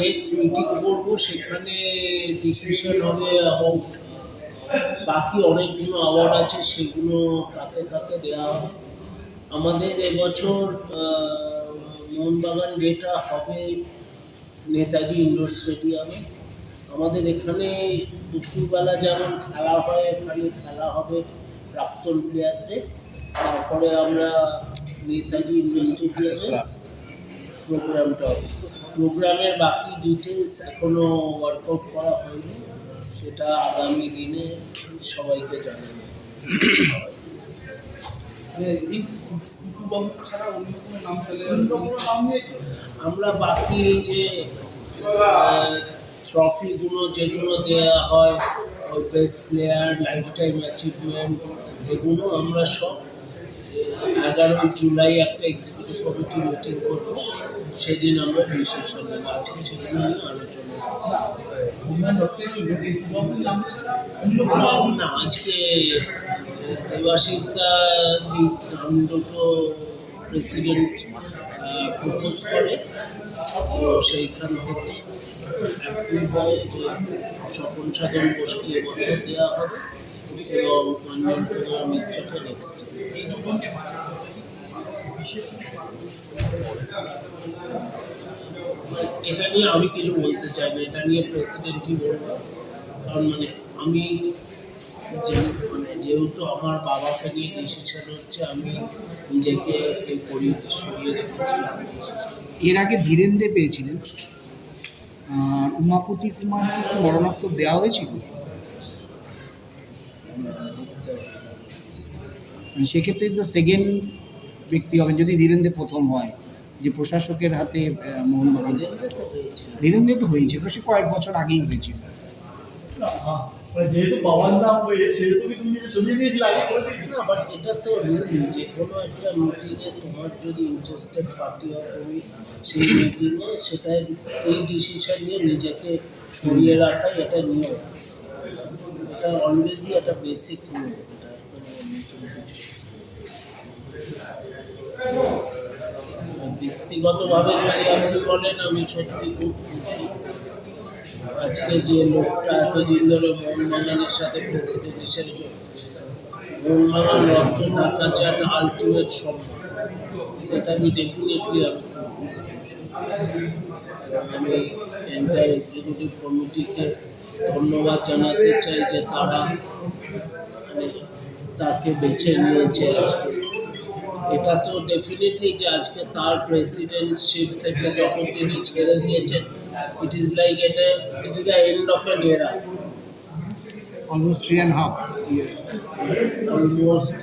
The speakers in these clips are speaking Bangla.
নেক্সট মিটিং করব, সেখানে ডিসিশন হবে অ্যাবাউট বাকি অনেকগুলো অ্যাওয়ার্ড আছে, সেগুলো কাকে কাকে দেওয়া হবে। আমাদের এবছর মোহনবাগান ডেটা হবে নেতাজি ইন্ডোর স্টেডিয়ামে। আমাদের এখানে দুপুরবেলা যেমন খেলা হয়, এখানে খেলা হবে প্রাক্তন প্লেয়ারদের তারপরে আমরা নেতাজি ইন্ডোর স্টেডিয়ামে প্রোগ্রামটা হবে প্রোগ্রামের বাকি ডিটেলস এখনও ওয়ার্কআউট করা হয়নি। সেটা আগামী দিনে সবাইকে জানাব। আমরা বাকি এই যে ট্রফিগুলো যেগুলো দেওয়া হয় best player lifetime achievement এগুলো আমরা সব এগারোই জুলাই একটা এক্সিকিউটিভ কমিটি মিটিং করব। সেদিন আমরা ডিসিশন নেব আজকে নিয়ে আলোচনা না, আজকে প্রেসিডেন্ট প্রপোজ করে। তো সেইখান থেকে সাধন বোসকে এবছর দেওয়া হবে। কুমার এটা নিয়ে আমি কিছু বলতে চাই না, এটা নিয়ে প্রেসিডেন্টই বলব। কারণ মানে আমি মানে যেহেতু আমার বাবাকে নিয়ে ডিসিশন হচ্ছে, আমি নিজেকে এর আগে ধীরেন্দ্রে পেয়েছিলেন। উমাপতি কুমারকে কি মরণোত্তর দেওয়া হয়েছিল? সেক্ষেত্রে যে সেকেন্ড ব্যক্তি হবেন যদি ধীরেন্দ্রে প্রথম হয় যে প্রশাসকের হাতে মোহনবাগান ধীরেন্দ্র তো হয়েছে। সে কয়েক বছর আগেই হয়েছিল। মানে যেহেতু নাম হয়ে সেহেতু তুমি নিজে সরিয়ে নিয়েছিলে আগে করে না? বাট এটা তো যে কোনো একটা মিটিংয়ে তোমার যদি ইন্টারেস্টেড পার্টি হয় তুমি সেই মিটিংয়ে সেটা এই ডিসিশন নিয়ে নিজেকে সরিয়ে রাখাই এটা নিয়ম। এটা অলওয়েজই একটা বেসিক না। ব্যক্তিগতভাবে যদি আপনি বলেন, আমি সত্যি খুব খুশি আজকে যে লোকটা এতদিন ধরে মোহনবাগানের সাথে প্রেসিডেন্ট হিসেবে চলছে মোহনবাগান রক্ত তার কাছে একটা আলটিমেট সম্মান, সেটা আমি ডেফিনেটলি আমি আমি এন্টার এক্সিকিউটিভ কমিটিকে ধন্যবাদ জানাতে চাই যে তারা মানে তাকে বেছে নিয়েছে আজকে। এটা তো ডেফিনেটলি যে আজকে তার প্রেসিডেন্টশিপ থেকে যখন তিনি ছেড়ে দিয়েছেন ইট ইজ লাইক এটা it is the end of an era almost three and half almost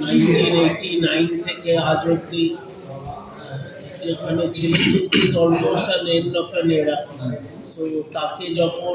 nineteen eighty nine থেকে আজ অব্দি যেখানে ছিল almost an end of an era তো তাকে যখন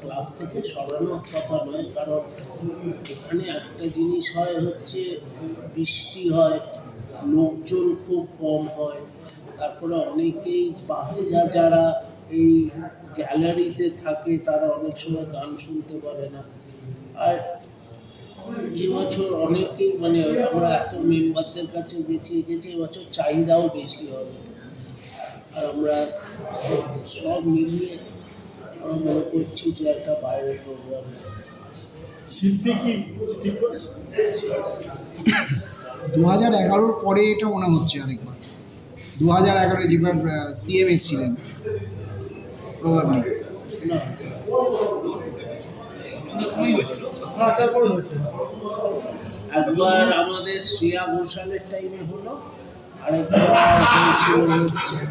ক্লাব থেকে সরানোর কথা নয়, কারণ এখানে একটা জিনিস হয় হচ্ছে বৃষ্টি হয়, লোকজন খুব কম হয়। তারপরে অনেকেই বাকিরা যারা এই গ্যালারিতে থাকে, তারা অনেক সময় গান শুনতে পারে না। আর এবছর অনেকেই মানে আমরা এত মেম্বারদের কাছে গেছি গেছি এবছর চাহিদাও বেশি হবে। আর আমরা সব মিলিয়ে আমরা মনে করছি যে একটা বাইরের প্রোগ্রাম শিল্পী কি ঠিক করেছে? দু হাজার এগারোর পরে এটা মনে হচ্ছে অনেকবার দু হাজার এগারোয় যেবার সিএম এসছিলেন। হ্যাঁ তারপরে হয়েছে একবার আমাদের শ্রেয়া ঘোষালের টাইমে হলো আরেকবার হয়েছিল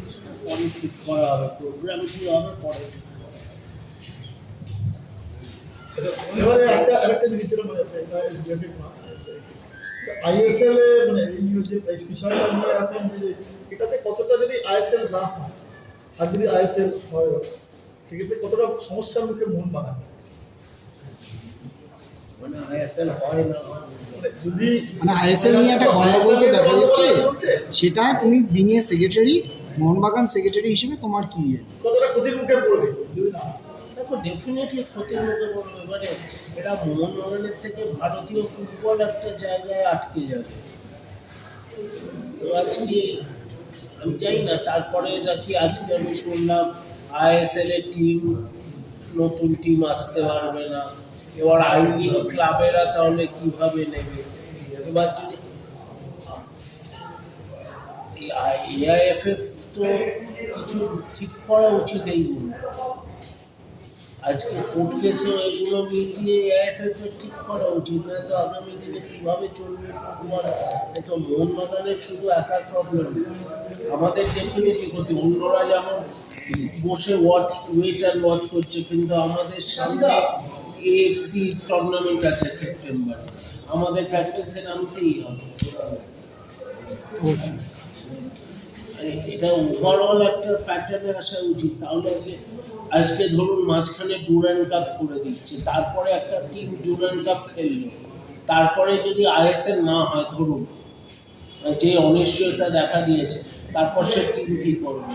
পরে ঠিক করা হবে প্রোগ্রাম কি হবে পরে এবারে একটা আরেকটা জিনিস ছিল মানে আইএসএল এ মানে এই যে বিষয়টা নিয়ে এখন যে এটাতে কতটা যদি আইএসএল না হয় আর যদি আইএসএল হয় সেক্ষেত্রে কতটা সমস্যার মুখে মন বানাবে? মানে আইএসএল হয় না হয়? মানে যদি মানে আইএসএল নিয়ে একটা গন্ডগোল দেখা যাচ্ছে? সেটা তুমি বিঙে সেক্রেটারি মোহনবাগান সেক্রেটারি হিসেবে তোমার কি ইয়ে? কতটা ক্ষতির মুখে পড়বে? দেখো ডেফিনেটলি ক্ষতির মুখে পড়বে মানে এটা মোহনবাগানের থেকে ভারতীয় ফুটবল একটা জায়গায় আটকে যাবে তো আজকে আমি জানি না তারপরে নাকি আজকে আমি শুনলাম আইএসএল এর টিম নতুন টিম আসতে পারবে না এবার আইনি ক্লাবেরা তাহলে কীভাবে নেবে এবার যদি এআইএফএফ তো কিছু ঠিক করা উচিত এইগুলো আজকে কোর্ট কেসও এগুলো মিটিয়ে ঠিক করা উচিত নয়তো আগামী দিনে কীভাবে চলবে ফুটবল এ তো মোহনবাগানের শুধু একা প্রবলেম আমাদের ডেফিনেটলি ক্ষতি। অন্যরা যেমন বসে ওয়াচ ওয়েট আর ওয়াচ করছে, কিন্তু আমাদের সামনে এএফসি টুর্নামেন্ট আছে সেপ্টেম্বরে আমাদের প্র্যাকটিসে নামতেই হবে। মানে এটা ওভারঅল একটা প্যাটার্নে আসা উচিত। তাহলে আজকে আজকে ধরুন মাঝখানে ডুরান কাপ করে দিচ্ছে তারপরে একটা টিম ডুরান কাপ খেললো। তারপরে যদি আইএসএল না হয় ধরুন যে অনিশ্চয়তা দেখা দিয়েছে তারপর সে টিম কী করবে?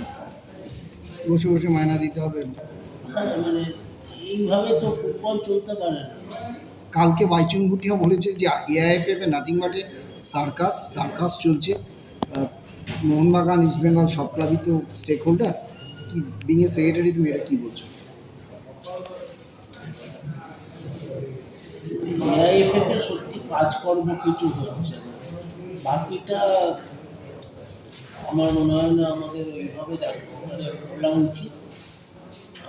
বসে বসে মায়না দিতে হবে। হ্যাঁ মানে এইভাবে তো ফুটবল চলতে পারে না। কালকে বাইচুং ভুটিয়া বলেছে যে AIFF nothing but circus circus চলছে। মোহনবাগান ইস্ট বেঙ্গল সব তো স্টেক হোল্ডার কি বিঙে সেক্রেটারি তুমি এটা কি বলছো? সত্যি কাজকর্ম কিছু হচ্ছে না। বাকিটা আমার মনে হয় না আমাদের ওইভাবে দেখা উচিত।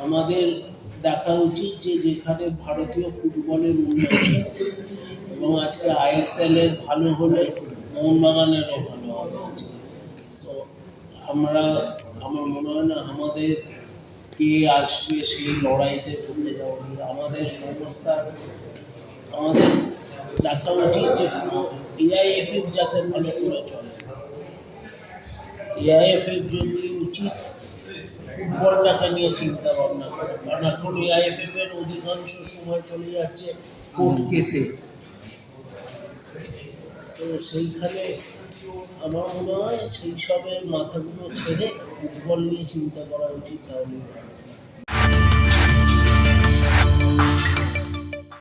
আমাদের দেখা উচিত যে যেখানে ভারতীয় ফুটবলের উন্নতি এবং আজকে আইএসএল এর ভালো হলে মোহনবাগানেরও ভালো। আমরা, আমার মনে হয় না আমাদের কে আসবে সেই লড়াইতে ঢুকে যাওয়া আমাদের সংস্থা, আমাদের দেখা উচিত যে এআইএফএফ যাতে ভালো করে চলে। এআইএফএফ জন্য উচিত ফুটবলটাকে নিয়ে চিন্তা ভাবনা করে। কারণ এখন এআইএফএফ এর অধিকাংশ সময় চলে যাচ্ছে কোর্ট কেসে। তো সেইখানে আমার মনে হয় সেই সবের মাথাগুলো ছেড়ে ফুটবল নিয়ে চিন্তা করা উচিত তাহলে।